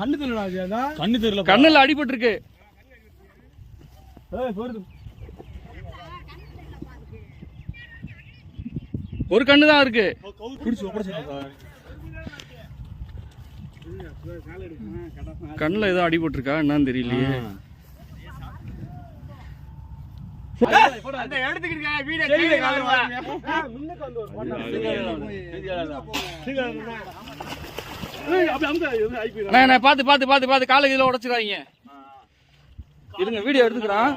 கண்ணு தெரியல கண்ணு தெரியல கண்ணுல அடிபட்டு இருக்கு ஏய் போறது. ஒரு கண்ணு தான் இருக்கு. கண்ணுல ஏதோ அடிபட்டு இருக்கா என்னன்னு தெரியலையே. அந்த எடுத்துக்கிட்டு பாத்து பாத்து பாத்து பாத்து காலை கீழே உடைச்சிடாதீங்க. இருங்க வீடியோ எடுத்துக்கிறான்